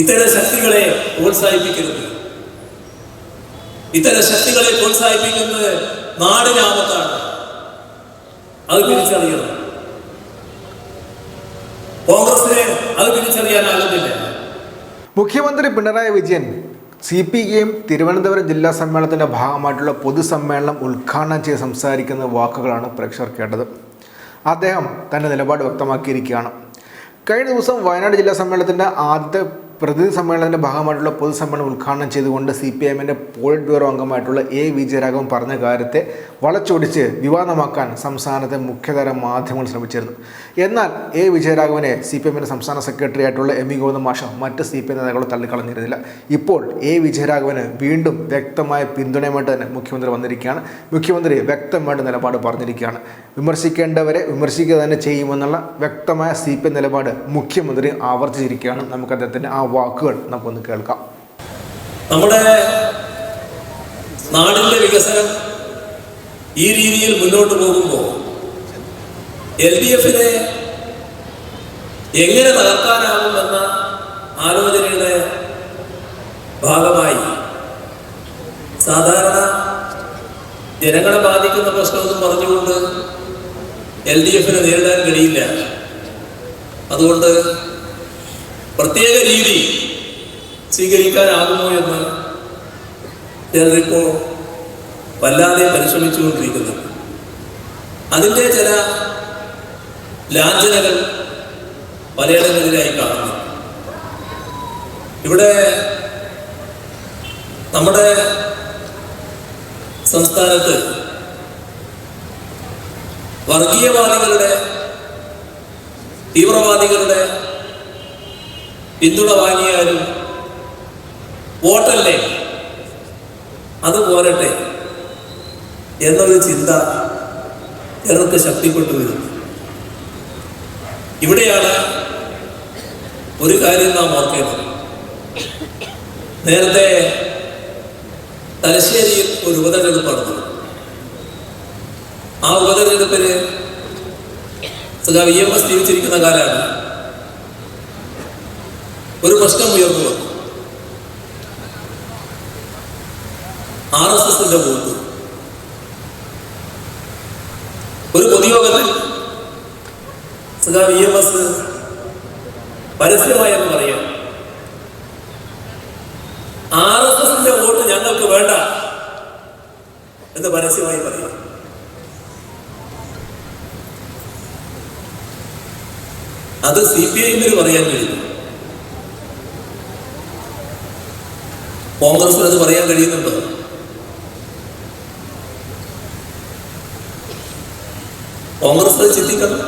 ഇത്തരം ശക്തികളെ പ്രോത്സാഹിപ്പിക്കരുത്. ഇത്തരം ശക്തികളെ പ്രോത്സാഹിപ്പിക്കുന്നത് നാടിനാമത്താണ് അത് തിരിച്ചറിയണം. കോൺഗ്രസിന് അത് തിരിച്ചറിയാനാകുന്നില്ല മുഖ്യമന്ത്രി Pinarayi Vijayan C P M Thiruvananthapuram ജില്ലാ സമ്മേളനത്തിന്റെ ഭാഗമായിട്ടുള്ള പൊതുസമ്മേളനം ഉദ്ഘാടനം ചെയ്ത് സംസാരിക്കുന്ന വാക്കുകളാണ് പ്രേക്ഷകർ കേട്ടത്. അദ്ദേഹം തന്റെ നിലപാട് വ്യക്തമാക്കിയിരിക്കുകയാണ്. കഴിഞ്ഞ ദിവസം വയനാട് ജില്ലാ സമ്മേളനത്തിന്റെ ആദ്യത്തെ പ്രതിനിധി സമ്മേളനത്തിന്റെ ഭാഗമായിട്ടുള്ള പൊതുസമ്മേളനം ഉദ്ഘാടനം ചെയ്തുകൊണ്ട് സി പി എമ്മിന്റെ പോളിറ്റ് ബ്യൂറോ അംഗമായിട്ടുള്ള എ വിജയരാഘവൻ പറഞ്ഞ കാര്യത്തെ വളച്ചൊടിച്ച് വിവാദമാക്കാൻ സംസ്ഥാനത്തെ മുഖ്യധാര മാധ്യമങ്ങൾ ശ്രമിച്ചിരുന്നു. എന്നാൽ എ വിജയരാഘവനെ സി പി എമ്മിന്റെ സംസ്ഥാന സെക്രട്ടറി ആയിട്ടുള്ള എം ഇ ഗോവിന്ദ മാഷ മറ്റ് സി പി എം നേതാക്കളെ തള്ളിക്കളഞ്ഞിരുന്നില്ല. ഇപ്പോൾ എ വിജയരാഘവന് വീണ്ടും വ്യക്തമായ പിന്തുണയുമായിട്ട് തന്നെ മുഖ്യമന്ത്രി വന്നിരിക്കുകയാണ്. മുഖ്യമന്ത്രി വ്യക്തമായിട്ട് നിലപാട് പറഞ്ഞിരിക്കുകയാണ്. വിമർശിക്കേണ്ടവരെ വിമർശിക്കുക തന്നെ ചെയ്യുമെന്നുള്ള വ്യക്തമായ സി പി എം നിലപാട് മുഖ്യമന്ത്രി ആവർത്തിച്ചിരിക്കുകയാണ്. നമുക്ക് അദ്ദേഹത്തിന്റെ ആ വാക്കുകൾ നമുക്കൊന്ന് കേൾക്കാം. നമ്മുടെ നാടിന്റെ വികസനം ഈ രീതിയിൽ മുന്നോട്ട് പോകുമ്പോൾ എൽ ഡി എഫിനെ എങ്ങനെ തകർക്കാനാകുമെന്ന ആലോചനയുടെ ഭാഗമായി സാധാരണ ജനങ്ങളെ ബാധിക്കുന്ന പ്രശ്നമൊന്നും പറഞ്ഞുകൊണ്ട് എൽ ഡി എഫിനെ നേരിടാൻ കഴിയില്ല. അതുകൊണ്ട് പ്രത്യേക രീതി സ്വീകരിക്കാനാകുമോ എന്ന് ചിലരിപ്പോൾ വല്ലാതെ പരിശ്രമിച്ചുകൊണ്ടിരിക്കുന്നു. അതിന്റെ ചില ലാഞ്ചനകൾ പലയിടങ്ങളിലായി കാണുന്നു. ഇവിടെ നമ്മുടെ സംസ്ഥാനത്ത് വർഗീയവാദികളുടെ തീവ്രവാദികളുടെ പിന്തുണ വാങ്ങിയാലും വോട്ടല്ലേ? അത് പോരട്ടെ എന്നൊരു ചിന്ത ചിലർക്ക് ശക്തിപ്പെട്ടു വരുന്നു ഇവിടെയാണ് ഒരു കാര്യം നാം ഓർക്കേണ്ടത്. നേരത്തെ തലശ്ശേരിയിൽ ഒരു ഉപതെരഞ്ഞെടുപ്പ് നടന്നു. ആ ഉപതെരഞ്ഞെടുപ്പിന് സഖാവ് ഇ എം എസ് ജീവിച്ചിരിക്കുന്ന കാലാണ് ഒരു പ്രശ്നം ഉയർന്നു വന്നു. ആർ എസ് എസിന്റെ വോട്ട് ഒരു പൊതുയോഗത്തിൽ സദാ ഇ എം എസ് പരസ്യമായെന്ന് പറയാം. ആർ എസ് എസിന്റെ വോട്ട് ഞങ്ങൾക്ക് വേണ്ട എന്ന് പരസ്യമായി പറയാം. അത് സി പി ഐമ്മിന് പറയാൻ കഴിയും. കോൺഗ്രസിന് അത് പറയാൻ കഴിയുന്നുണ്ടോ? കോൺഗ്രസ് ചിന്തിക്കണം.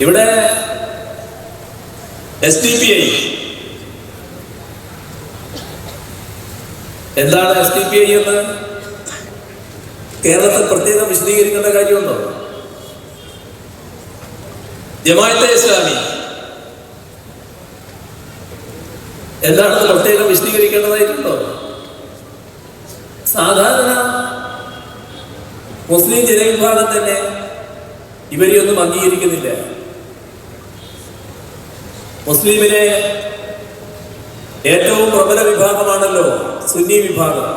ഇവിടെ എസ് ഡി പി ഐ എന്താണ് എസ് ഡി പി ഐ എന്ന് കേരളത്തിൽ പ്രത്യേകം വിശദീകരിക്കേണ്ട കാര്യമുണ്ടോ? ജമാഅത്തെ ഇസ്ലാമി എന്താണെന്ന് പ്രത്യേകം വിശദീകരിക്കേണ്ടതായിട്ടുണ്ടോ? സാധാരണ മുസ്ലിം ജനവിഭാഗം തന്നെ ഇവരെയൊന്നും അംഗീകരിക്കുന്നില്ല. മുസ്ലിമിലെ ഏറ്റവും പ്രബല വിഭാഗമാണല്ലോ സുന്നി വിഭാഗം.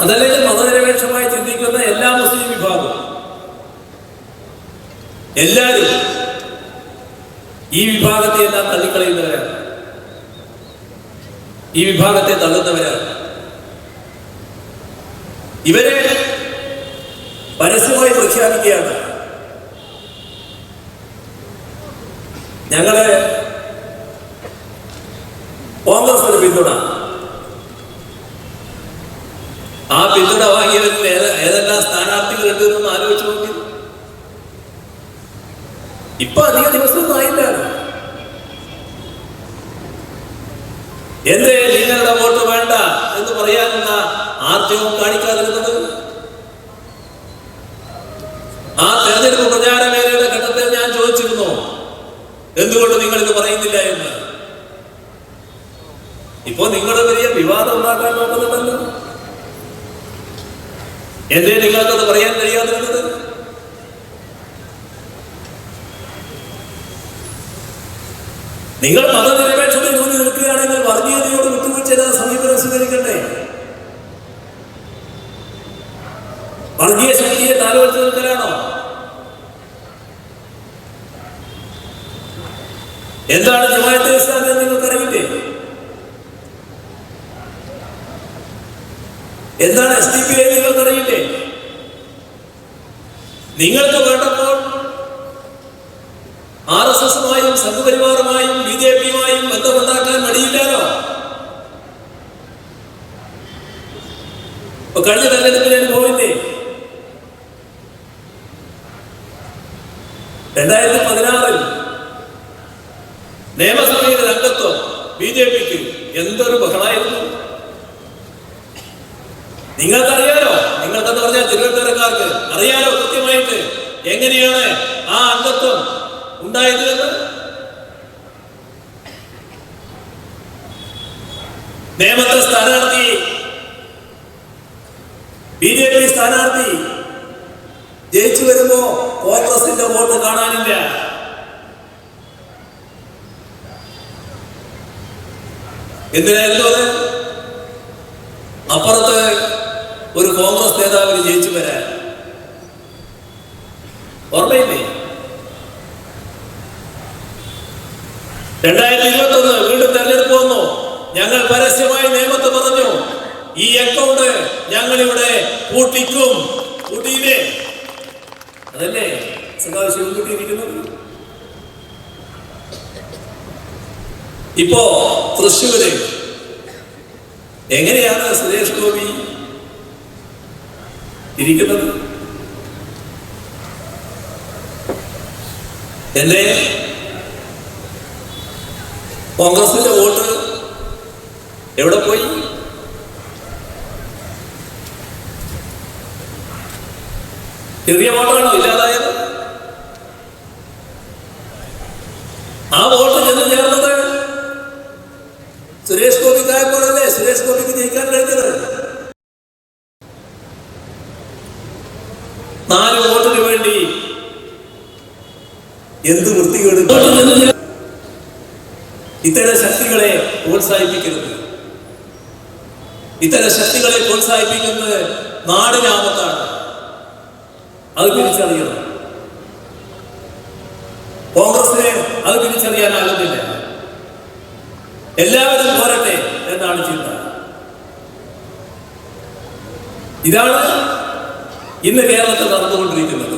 അതല്ലെങ്കിൽ മതനിരപേക്ഷമായി ചിന്തിക്കുന്ന എല്ലാ മുസ്ലിം വിഭാഗവും. എല്ലാവരും ഈ വിഭാഗത്തെ എല്ലാം തള്ളിക്കളയുന്നവരാണ്. ഈ വിഭാഗത്തെ തള്ളുന്നവരാണ്. ഇവരെ പരസ്യമായി പ്രഖ്യാപിക്കുകയാണ്. ഞങ്ങളെ കോൺഗ്രസിന് പിന്തുണ. ആ പിന്തുണ വാങ്ങിയവരിൽ ഏത- ഏതെല്ലാം സ്ഥാനാർത്ഥികൾ ഉണ്ട് എന്നൊന്ന് ആലോചിച്ച് നോക്കി ഇപ്പൊ അധിക ദിവസമൊന്നും എന്തേ നിങ്ങളുടെ വോട്ട് വേണ്ട എന്ന് പറയാനുള്ള ആർജവും കാണിക്കാതിരുന്നത്? ആ തെരഞ്ഞെടുപ്പ് പ്രചാരമേഖലയുടെ ഘട്ടത്തിൽ ഞാൻ ചോദിച്ചിരുന്നു. എന്തുകൊണ്ട് നിങ്ങൾ ഇത് പറയുന്നില്ല എന്ന്? ഇപ്പോ നിങ്ങൾ വലിയ വിവാദം ഉണ്ടാക്കാൻ നോക്കുന്നുണ്ടല്ലോ. എന്തേ നിങ്ങൾക്കത് പറയാൻ കഴിയാതിരുന്നത്? നിങ്ങൾ മതത്തിൽ വർഗീയ ശക്തിയെ താലോചിച്ച് നിൽക്കലാണോ? എന്താണ് ജമാഅത്തെ ഇസ്ലാമി എന്ന് നിങ്ങൾക്കറിയില്ലേ? എന്താണ് എസ് ഡി പി ഐ നിങ്ങൾക്കറിയില്ലേ? നിങ്ങൾക്ക് വേണ്ടപ്പോൾ ആർ എസ് എസുമായും സംഘപരിവാറുമായും ബി ജെ പിയുമായും ബന്ധമുണ്ടാക്കാൻ മടിയില്ലല്ലോ. കഴിഞ്ഞ തെരഞ്ഞെടുപ്പിൽ അനുഭവമില്ലേ? രണ്ടായിരത്തി പതിനാറിൽ നിയമസഭയിലെ അംഗത്വം ബി ജെ പിക്ക് എന്തൊരു ബഹളായിരുന്നു നിങ്ങൾക്കറിയാലോ നിങ്ങൾക്കെന്ന് പറഞ്ഞ തിരുവനന്തപുരക്കാർക്ക് അറിയാലോ കൃത്യമായിട്ട് എങ്ങനെയാണ് ആ അംഗത്വം ഉണ്ടായത് എന്ന് നേമത്തെ സ്ഥാനാർത്ഥി ബി ജെ പി സ്ഥാനാർത്ഥി വരുമ്പോ കോൺഗ്രസിന്റെ വോട്ട് കാണാനില്ല. എന്തിനായിരുന്നു അപ്പുറത്ത് ഒരു കോൺഗ്രസ് നേതാവിന് ജയിച്ചു വരാൻ. ഓർമ്മയില്ലേ? രണ്ടായിരത്തി ഇരുപത്തി ഒന്ന് വീണ്ടും തെരഞ്ഞെടുപ്പ് വന്നു. ഞങ്ങൾ പരസ്യമായി നിയമത്ത് പറഞ്ഞു ഈ അക്കൗണ്ട് ഞങ്ങൾ ഇവിടെ പൂട്ടിക്കും. പൂട്ടിയില്ലേ? അതല്ലേ? സഖാവ് ശിവൻകുട്ടിയിരിക്കുന്നത് ഇപ്പോ തൃശ്ശൂര്. എങ്ങനെയാണ് സുരേഷ് ഗോപി ഇരിക്കുന്നത്? എന്റെ കോൺഗ്രസിന്റെ വോട്ട് എവിടെ പോയി? ചെറിയ വോട്ടാണോ ഇല്ലാതായത്? ആ വോട്ട് ചെന്ന് ചേർന്നത് സുരേഷ് ഗോപിക്കായപ്പോഴല്ലേ സുരേഷ് ഗോപിക്ക് ജയിക്കാൻ കഴിഞ്ഞത്. നാല് വോട്ടിന് വേണ്ടി എന്ത് വൃത്തികേട് ഇത്തരം ശക്തികളെ പ്രോത്സാഹിപ്പിക്കരുത്. ഇത്തരം ശക്തികളെ പ്രോത്സാഹിപ്പിക്കുന്നത് നാടിന് ആപത്താണ് അത് തിരിച്ചറിയണം. കോൺഗ്രസിനെ അത് തിരിച്ചറിയാനാകുന്നില്ല എല്ലാവരും പോരട്ടെ എന്നാണ് ചിന്ത. ഇതാണ് ഇന്ന് കേരളത്തിൽ നടന്നുകൊണ്ടിരിക്കുന്നത്.